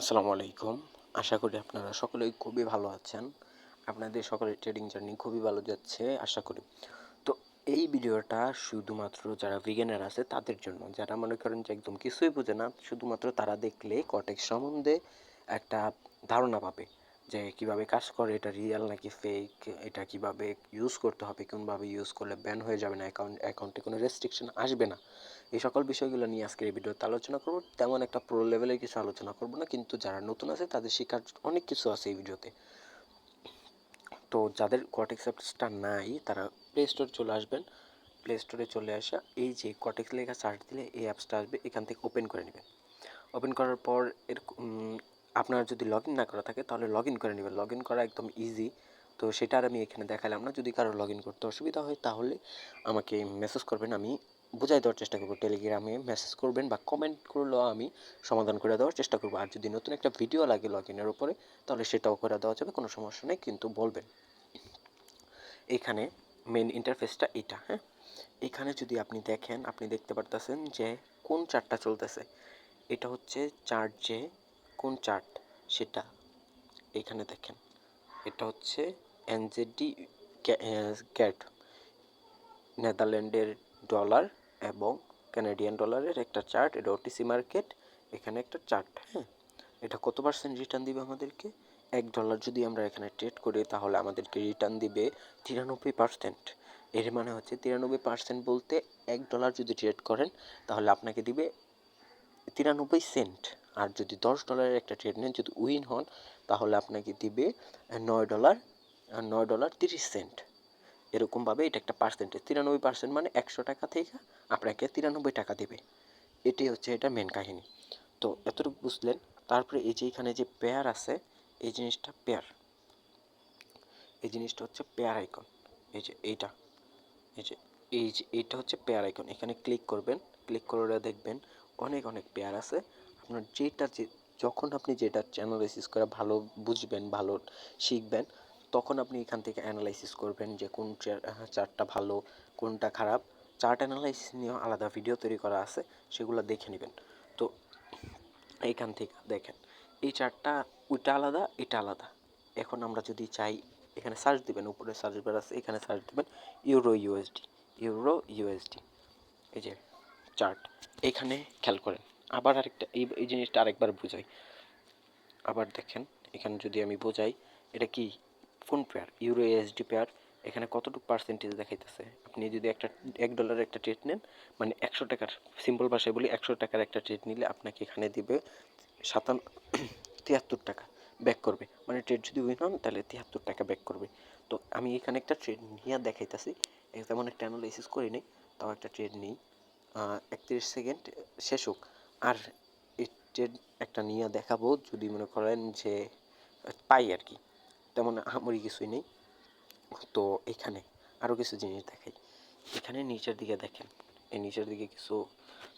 আসসালামু আলাইকুম। আশা করি আপনারা সকলেই খুবই ভালো আছেন। আপনাদের সকলের ট্রেডিং জার্নি খুবই ভালো যাচ্ছে, আশা করি। তো এই ভিডিওটা শুধুমাত্র যারা বিজ্ঞানার আছে, তাদের জন্য। যারা মনে করেন যে একদম কিছুই বোঝে না, শুধুমাত্র তারা দেখলে কটেক্স সম্বন্ধে একটা ধারণা পাবে। যে কীভাবে কাজ করে, এটা রিয়েল নাকি ফেক এটা কীভাবে ইউজ করতে হবে, কোনভাবে ইউজ করলে ব্যান হয়ে যাবে না অ্যাকাউন্ট অ্যাকাউন্টে কোনো রেস্ট্রিকশন আসবে না। এই সকল বিষয়গুলো নিয়ে আজকের এই ভিডিওতে আলোচনা করব। তেমন একটা প্রো লেভেলের কিছু আলোচনা করব না, কিন্তু যারা নতুন আছে, তাদের শেখার অনেক কিছু আছে এই ভিডিওতে। তো যাদের কটেক্স অ্যাপসটা নাই, তারা প্লে স্টোর চলে আসবেন। প্লে স্টোরে চলে আসা, এই যে কটেক্স লেখা সার্চ দিলে এই অ্যাপসটা আসবে, এখান থেকে ওপেন করে নেবেন। ওপেন করার পর এর আপনার যদি লগ ইন না করা থাকে, তাহলে লগ ইন করে নেবেন। লগ ইন করা একদম ইজি তো সেটা আর আমি এখানে দেখালাম না। যদি কারও লগ ইন করতে অসুবিধা হয়, তাহলে আমাকে মেসেজ করবেন। আমি বুঝাই দেওয়ার চেষ্টা করব। টেলিগ্রামে মেসেজ করবেন বা কমেন্ট করলেও আমি সমাধান করে দেওয়ার চেষ্টা করব। আর যদি নতুন একটা ভিডিও লাগে লগ ইনের উপরে, তাহলে সেটাও করে দেওয়া যাবে, কোনো সমস্যা নেই। কিন্তু বলবেন, এখানে মেন ইন্টারফেসটা এটা হ্যাঁ? এখানে যদি আপনি দেখেন, আপনি দেখতে পারতেছেন যে কোন চার্টটা চলতেছে, এটা হচ্ছে চার্ট যে কোন চার্ট? সেটা। এখানে দেখেন। এটা হচ্ছে এনজেডি ক্যাট। নেদারল্যান্ডের ডলার এবং কানাডিয়ান ডলারের একটা চার্ট। এটা ওটিসি মার্কেট। এখানে একটা চার্ট হ্যাঁ? এটা কত পার্সেন্ট রিটার্ন দিবে আমাদেরকে? এক ডলার যদি আমরা এখানে ট্রেড করি, তাহলে আমাদেরকে রিটার্ন দিবে তিরানব্বই পার্সেন্ট এর মানে হচ্ছে তিরানব্বই পার্সেন্ট বলতে এক ডলার যদি ট্রেড করেন, তাহলে আপনাকে দিবে তিরানব্বই সেন্ট আর যদি দশ ডলারের একটা ট্রেড নেন, যদি উইন হন, তাহলে আপনাকে দিবে নয় ডলার নয় ডলার তিরিশ সেন্ট এরকমভাবে এটা একটা পার্সেন্টেজ তিরানব্বই পার্সেন্ট মানে একশো টাকা থেকে আপনাকে তিরানব্বই টাকা দেবে। এটাই হচ্ছে এটা মেন কাহিনী। তো এতটুকু বুঝলেন। তারপরে এই যে এখানে যে পেয়ার আছে, এই জিনিসটা পেয়ার এই জিনিসটা হচ্ছে পেয়ার আইকন এই যে এইটা। এই যে এই যে, এইটা হচ্ছে পেয়ার আইকন এখানে ক্লিক করবেন। ক্লিক করে দেখবেন অনেক অনেক পেয়ার আছে। আপনার যেটা যে, যখন আপনি যেটা অ্যানালাইসিস করে ভালো বুঝবেন, ভালো শিখবেন, তখন আপনি এখান থেকে অ্যানালাইসিস করবেন যে কোন চার্টটা ভালো, কোনটা খারাপ। চার্ট অ্যানালাইসিস নিয়েও আলাদা ভিডিও তৈরি করা আছে, সেগুলো দেখে নেবেন। তো এইখান থেকে দেখেন, এই চার্টটা ওইটা আলাদা, এটা আলাদা। এখন আমরা যদি চাই, এখানে সার্চ দিবেন, উপরে সার্চ বার আছে, এখানে সার্চ দিবেন ইউরো ইউএসডি ইউরো ইউএসডি এই যে চার্ট এখানে খেয়াল করেন। আবার আরেকটা, এই এই জিনিসটা আরেকবার বুঝাই। আবার দেখেন, এখানে যদি আমি বোঝাই, এটা কি? কোন পেয়ার ইউরো এসডি পেয়ার এখানে কতটুকু পার্সেন্টেজ দেখাইতেছে? আপনি যদি একটা, এক ডলার একটা ট্রেড নেন মানে একশো টাকার সিম্পল ভাষায় বলি, একশো টাকার একটা ট্রেড নিলে আপনাকে এখানে দিবে সাতান্ন তিয়াত্তর টাকা ব্যাক করবে। মানে ট্রেড যদি উইন হন, তাহলে তিয়াত্তর টাকা ব্যাক করবে। তো আমি এখানে একটা ট্রেড নিয়ে দেখাইতেছি। তেমন একটা অ্যানালাইসিস করি নেই, তাও একটা ট্রেড নিই। একত্রিশ সেকেন্ড শেষ হোক। আর ট্রেড একটা নিয়ে দেখাবো যদি মনে করেন যে, পাই আর কি। তেমন আহামরি কিছুই নেই। তো এখানে আরও কিছু জিনিস দেখাই। এখানে নিচের দিকে দেখেন। এই নিচের দিকে কিছু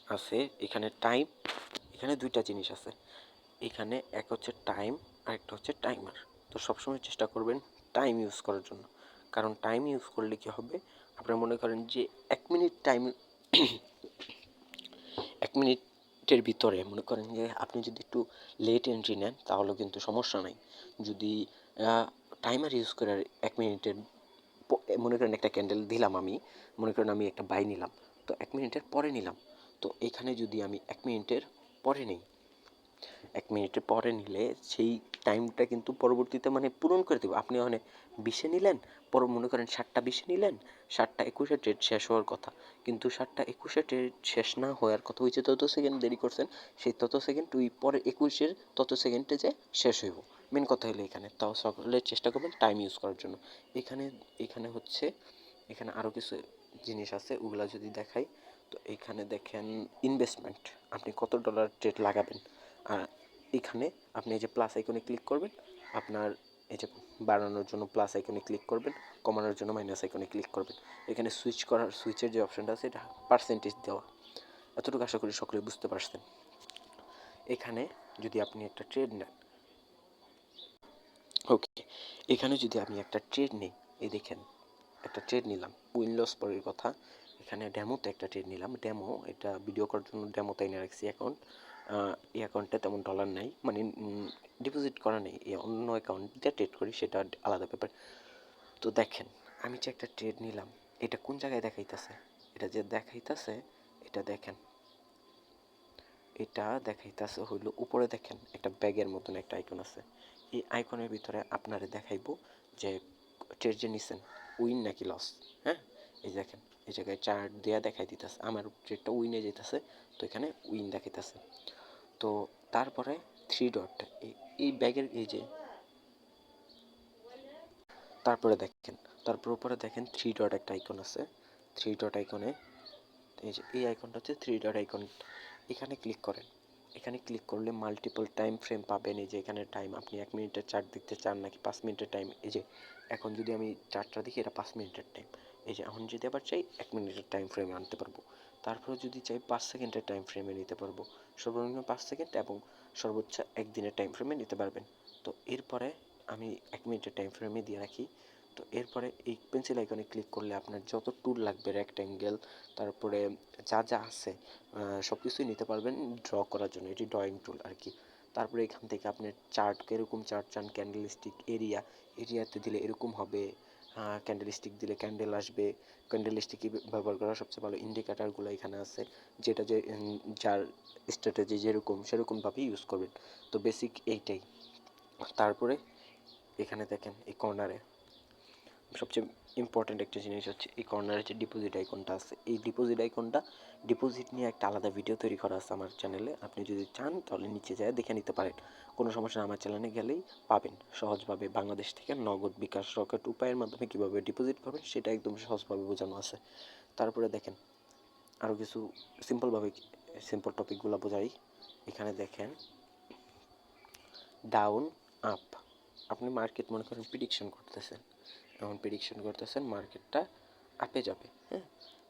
আছে। এখানে টাইম এখানে দুইটা জিনিস আছে। এখানে এক হচ্ছে টাইম আর একটা হচ্ছে টাইমার তো সবসময় চেষ্টা করবেন টাইম ইউজ করার জন্য। কারণ টাইম ইউজ করলে কি হবে? আপনারা মনে করেন যে এক মিনিট টাইম এক মিনিটের ভিতরে, মনে করেন যে আপনি যদি একটু লেট এন্ট্রি নেন তাহলেও কিন্তু সমস্যা নাই। যদি টাইমার ইউজ করে এক মিনিটের মনে করেন একটা ক্যান্ডেল দিলাম আমি, মনে করেন আমি একটা বাই নিলাম, তো এক মিনিটের পরে নিলাম। তো এখানে যদি আমি এক মিনিটের পরে নিই, এক মিনিটের পরে নিলে সেই টাইমটা কিন্তু পরবর্তীতে মানে পূরণ করে দেবো। আপনি ওখানে বিশে নিলেন, পর মনে করেন ষাটটা বিশে নিলেন ষাটটা একুশে ট্রেড শেষ হওয়ার কথা। কিন্তু ষাটটা একুশে ট্রেড শেষ না হওয়ার কথা, ওই যে তত সেকেন্ড দেরি করছেন, সেই তত সেকেন্ড ওই পরে একুশের তত সেকেন্ডে যে শেষ হইব। মেন কথা হলো এখানে। তাও সকলে চেষ্টা করবেন টাইম ইউজ করার জন্য। এখানে এখানে হচ্ছে, এখানে আরও কিছু জিনিস আছে, ওগুলা যদি দেখাই, তো এখানে দেখেন ইনভেস্টমেন্ট আপনি কত ডলার ট্রেড লাগাবেন? আর এখানে আপনি এই যে প্লাস আইকনে ক্লিক করবেন, আপনার এই যে বাড়ানোর জন্য প্লাস আইকনে ক্লিক করবেন, কমানোর জন্য মাইনাস আইকনে ক্লিক করবেন। এখানে সুইচ করার সুইচের যে অপশানটা আছে, এটা পার্সেন্টেজ দেওয়া। এতটুকু আশা করি সকলে বুঝতে পারছেন। এখানে যদি আপনি একটা ট্রেড নেন ওকে এখানে যদি আমি একটা ট্রেড নিই, এই দেখেন, একটা ট্রেড নিলাম উইনলস পরের কথা, এখানে ডেমোতে একটা ট্রেড নিলাম ডেমো এটা ভিডিও করার জন্য ডেমো তাই রাখছি অ্যাকাউন্ট এই অ্যাকাউন্টে তেমন ডলার নেই। মানে ডিপোজিট করা নেই। এই অন্য অ্যাকাউন্ট দিয়ে ট্রেড করি, সেটা আলাদা ব্যাপার। তো দেখেন, আমি যে একটা ট্রেড নিলাম, এটা কোন জায়গায় দেখাইতেছে? এটা যে দেখাইতেছে, এটা দেখেন। এটা দেখাইতেছে হইল উপরে দেখেন, একটা ব্যাগের মতন একটা আইকন আছে। এই আইকনের ভিতরে আপনারে দেখাইবো যে ট্রেড যে নিছেন উইন নাকি লস হ্যাঁ? এই দেখেন, এই জায়গায় চার্ট দেয়া দেখাই দিতেছে। আমার ট্রেডটা উইনে যেতেছে তো এখানে উইন দেখাইতেছে। তো তারপরে থ্রি ডট এই ব্যাগের এই যে, তারপরে দেখেন, তারপর উপরে দেখেন থ্রি ডট একটা আইকন আছে। থ্রি ডট আইকনে এই যে, এই আইকনটা হচ্ছে থ্রি ডট আইকন এখানে ক্লিক করেন। এখানে ক্লিক করলে মাল্টিপল টাইম ফ্রেম পাবেন। এই যে, এখানে টাইম আপনি এক মিনিটের চার্ট দেখতে চান নাকি পাঁচ মিনিটের টাইম এই যে, এখন যদি আমি চার্টটা দেখি, এটা পাঁচ মিনিটের টাইম এই যে, এখন যদি আবার চাই, এক মিনিটের টাইম ফ্রেমে আনতে পারব। তারপরে যদি চাই, পাঁচ সেকেন্ডের টাইম ফ্রেমে নিতে পারব। সর্বনিম্ন পাঁচ সেকেন্ড এবং সর্বোচ্চ একদিনের টাইম ফ্রেমে নিতে পারবেন। তো এরপরে আমি এক মিনিটের টাইম ফ্রেমে দিয়ে রাখি। তো এরপরে এই পেন্সিল আইকনে ক্লিক করলে আপনার যত টুল লাগবে রেক্ট্যাঙ্গেল তারপরে যা যা আছে সব কিছুই নিতে পারবেন ড্র করার জন্য। এটি ড্রয়িং টুল আর কি তারপরে এখান থেকে আপনি চার্ট কীরকম চার্ট চান ক্যান্ডেল স্টিক এরিয়া এরিয়াতে দিলে এরকম হবে। ক্যান্ডেল স্টিক দিলে ক্যান্ডেল আসবে। ক্যান্ডেল স্টিকই ব্যবহার করা সবচেয়ে ভালো ইন্ডিকেটারগুলো এখানে আছে, যেটা যে যার স্ট্র্যাটেজি যেরকম সেরকমভাবেই ইউজ করবেন। তো বেসিক এইটাই। তারপরে এখানে দেখেন এই কর্নারে সবচেয়ে ইম্পর্ট্যান্ট একটা জিনিস হচ্ছে এই কর্নারে যে ডিপোজিট আইকনটা আছে, এই ডিপোজিট আইকনটা ডিপোজিট নিয়ে একটা আলাদা ভিডিও তৈরি করা আছে আমার চ্যানেলে আপনি যদি চান, তাহলে নিচে যায়, দেখে নিতে পারেন। কোনো সমস্যা আমার চ্যানেলে গেলেই পাবেন। সহজভাবে বাংলাদেশ থেকে নগদ বিকাশ রকেট উপায়ের মাধ্যমে কীভাবে ডিপোজিট করবেন সেটা একদম সহজভাবে বোঝানো আছে। তারপরে দেখেন আরও কিছু সিম্পলভাবে সিম্পল টপিকগুলো বোঝাই। এখানে দেখেন ডাউন আপ আপনি মার্কেট মনে করেন প্রিডিকশন করতেছেন। এখন প্রিডিকশন করতেছেন মার্কেটটা আপে যাবে হ্যাঁ?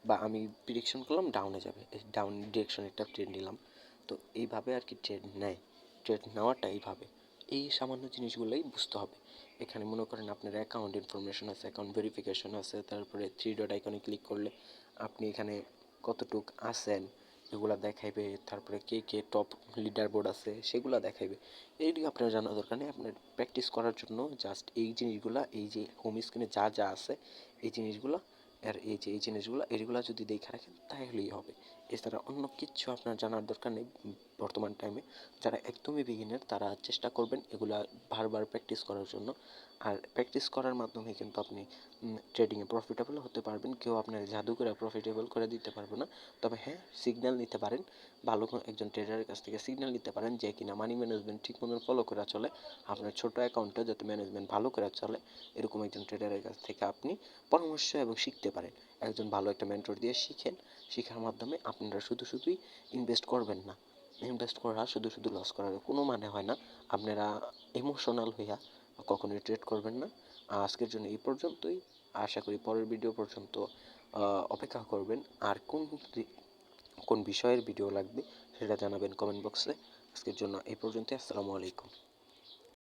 বা আমি প্রিডিকশন করলাম ডাউনে যাবে ডাউন ডিরেকশন একটা ট্রেড নিলাম। তো এইভাবে আর কি ট্রেড নেয় ট্রেড নেওয়াটা এইভাবে। এই সামান্য জিনিসগুলোই বুঝতে হবে। এখানে মনে করেন আপনার অ্যাকাউন্ট ইনফরমেশন আছে অ্যাকাউন্ট ভেরিফিকেশন আছে, তারপরে থ্রি ডট আইকনে ক্লিক করলে আপনি এখানে কতটুক আছেন এগুলো দেখাইবে, তারপরে কে কে টপ লিডার বোর্ড আছে সেগুলো দেখাইবে। এইটি আপনার জানা দরকার নেই, আপনার প্র্যাকটিস করার জন্য জাস্ট এই জিনিসগুলো, এই যে হোম স্ক্রিনে যা যা আছে, এই জিনিসগুলো, আর এই যে এই জিনিসগুলো এইগুলো যদি দেখে রাখেন তাহলেই হবে। এছাড়া অন্য কিছু আপনার জানার দরকার নেই বর্তমান টাইমে যারা একদমই বিগিনার তারা চেষ্টা করবেন এগুলা বারবার প্র্যাকটিস করার জন্য। আর প্র্যাকটিস করার মাধ্যমে কিন্তু আপনি ট্রেডিংয়ে প্রফিটেবল হতে পারবেন। কেউ আপনার জাদু করে প্রফিটেবল করে দিতে পারবে না। তবে হ্যাঁ সিগন্যাল নিতে পারেন। ভালো একজন ট্রেডারের কাছ থেকে সিগন্যাল নিতে পারেন যে কিনা মানি ম্যানেজমেন্ট ঠিক মতন ফলো করে চলে। আপনার ছোট অ্যাকাউন্টে যাতে ম্যানেজমেন্ট ভালো করে চলে। এরকম একজন ট্রেডারের কাছ থেকে আপনি পরামর্শ এবং শিখতে পারেন। একজন ভালো একটা মেন্টর দিয়ে শিখেন। শেখার মাধ্যমে আপনারা শুধু শুধুই ইনভেস্ট করবেন না। ইনভেস্ট করা, শুধু শুধু লস করার কোনো মানে হয় না। আপনারা ইমোশনাল হইয়া কখনোই ট্রেড করবেন না। আজকের জন্য এই পর্যন্তই। আশা করি পরের ভিডিও পর্যন্ত অপেক্ষা করবেন। আর কোন কোন বিষয়ের ভিডিও লাগবে, সেটা জানাবেন কমেন্ট বক্সে আজকের জন্য এই পর্যন্তই। আসসালামু আলাইকুম।